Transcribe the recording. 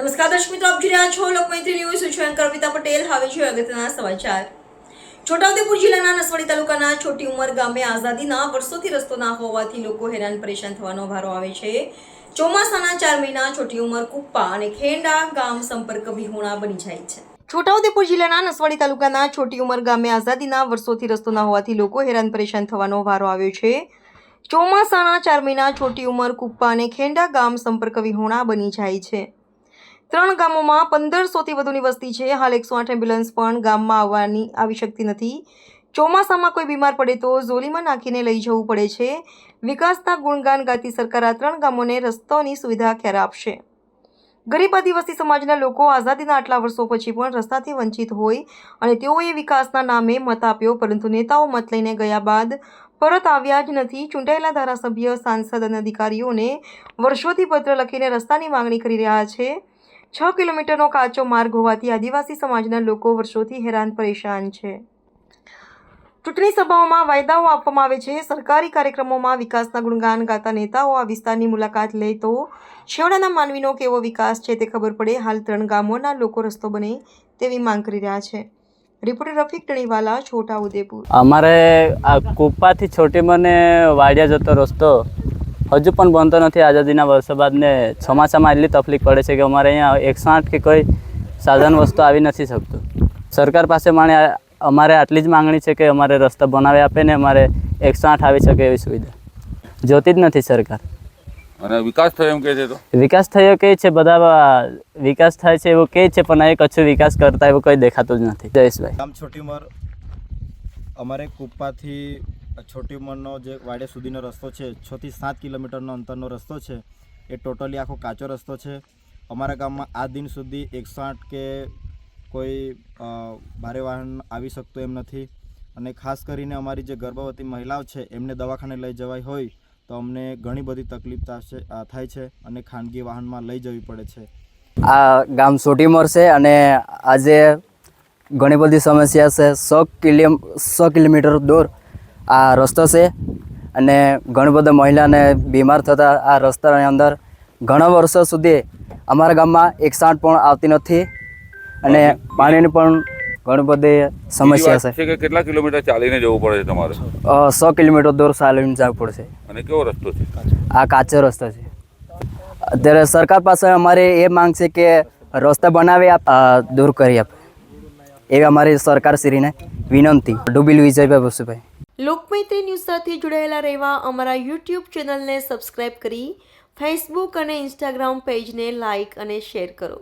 નમસ્કાર દર્શક મિત્રો, આપ જોઈ રહ્યા છો લોકમૈત્રી ન્યૂઝ. હું છું અર્પિતા પટેલ. હવે છે અગત્યના સમાચાર. છોટાઉદેપુર જિલ્લાના નસવાડી તાલુકાના છોટી ઉંમર ગામે આઝાદીના વર્ષોથી રસ્તો ના હોવાથી લોકો હેરાન પરેશાન થવાનો ભારો આવે છે. ચોમાસાના ચાર મહિના છોટી ઉંમર કુપ્પા અને ખેંડા ગામ સંપર્ક વિહોણા બની જાય છે. છોટાઉદેપુર જિલ્લાના નસવાડી તાલુકાના છોટી ઉમર ગામે આઝાદીના વર્ષોથી રસ્તો ના હોવાથી લોકો હેરાન પરેશાન થવાનો ભારો આવ્યો છે. ચોમાસાના ચાર મહિના છોટી ઉંમર કુપ્પા અને ખેંડા ગામ સંપર્ક વિહોણા બની જાય છે. ત્રણ ગામોમાં પંદરસોથી વધુની વસ્તી છે. હાલ એકસો આઠ એમ્બ્યુલન્સ પણ ગામમાં આવવાની આવી શકતી નથી. ચોમાસામાં કોઈ બીમાર પડે તો ઝોલીમાં નાખીને લઈ જવું પડે છે. વિકાસના ગુણગાન ગાતી સરકાર આ ત્રણ ગામોને રસ્તાઓની સુવિધા ક્યારે આપશે. ગરીબ આદિવાસી સમાજના લોકો આઝાદીના આટલા વર્ષો પછી પણ રસ્તાથી વંચિત હોય અને તેઓએ વિકાસના નામે મત આપ્યો, પરંતુ નેતાઓ મત લઈને ગયા બાદ પરત આવ્યા જ નથી. ચૂંટાયેલા ધારાસભ્ય, સાંસદ અને અધિકારીઓને વર્ષોથી પત્ર લખીને રસ્તાની માંગણી કરી રહ્યા છે. છ કિલોમીટરનો કાચો માર્ગ હોવાથી આદિવાસી સમાજના લોકો વર્ષોથી હેરાન, પરેશાન છે. ચૂંટણી સભાઓમાં વાયદાઓ આપવામાં આવે છે. સરકારી કાર્યક્રમોમાં વિકાસના ગુણગાન ગાતા નેતાઓ આ વિસ્તારની મુલાકાત લે તો છેવાડાના માનવીનો કેવો વિકાસ છે તે ખબર પડે. હાલ ત્રણ ગામોના લોકો રસ્તો બને તેવી માંગ કરી રહ્યા છે. રિપોર્ટર રફીક ટણીવાલા, છોટા ઉદેપુર. અમારે આ કુપ્પાથી છોટી મને વાડિયા જતો રસ્તો હજુ પણ બનતો નથી. આઝાદીના વર્ષો બાદ ને ચોમાસામાં એટલી તકલીફ પડે છે કે અમારે અહીંયા એકસો આઠ કે કોઈ સાધન વસ્તુ આવી નથી શકતું. સરકાર પાસે માણે અમારે આટલી જ માંગણી છે કે અમારે રસ્તા બનાવી આપે ને અમારે એકસો આઠ આવી શકે એવી સુવિધા. જોતી જ નથી સરકાર. અને વિકાસ થયો એમ કહે છે તો? વિકાસ થયો કે છે બધા વિકાસ થાય છે એવું કહે છે પણ એ કચ્છું વિકાસ કરતા એવું કંઈ દેખાતું જ નથી. જયેશભાઈ ગામ છોટી ઉંમર અમારે કુપ્પાથી છોટી ઉંમરનો જે વાડે સુધીનો રસ્તો છે છથી સાત કિલોમીટરનો અંતરનો રસ્તો છે એ ટોટલી આખો કાચો રસ્તો છે. અમારા ગામમાં આ દિન સુધી એકસો આઠ કે કોઈ ભારે વાહન આવી શકતું એમ નથી. અને ખાસ કરીને અમારી જે ગર્ભવતી મહિલાઓ છે એમને દવાખાને લઈ જવાય હોય તો અમને ઘણી બધી તકલીફ થશે થાય છે અને ખાનગી વાહનમાં લઈ જવી પડે છે. આ ગામ સોટીમોર છે અને આજે ઘણી બધી સમસ્યા છે. સો કિલો સો કિલોમીટર દૂર આ રસ્તો છે અને ઘણી બધા મહિલાને બીમાર થતા આ રસ્તાની અંદર ઘણા વર્ષો સુધી અમારા ગામમાં એક સાઠ પણ આવતી નથી અને પાણીની પણ ઘણી બધી સમસ્યા છે. કે કેટલા કિલોમીટર ચાલીને જવું પડે છે તમારે? સો કિલોમીટર દૂર ચાલીને જવું પડશે. અને કેવો રસ્તો છે? આ કાચો રસ્તો છે. અત્યારે સરકાર પાસે અમારે એ માંગ છે કે રસ્તા બનાવી આપ દૂર કરી આપે. એવી અમારી સરકારશ્રીને વિનંતી. ડુબીલ વિજયભાઈ વસુભાઈ. લોકમૈત્રી ન્યૂઝ સાથે જોડાયેલા રહેવા અમારા યુટ્યુબ ચેનલને સબસ્ક્રાઇબ કરી ફેસબુક અને ઇન્સ્ટાગ્રામ પેજને લાઇક અને શેર કરો.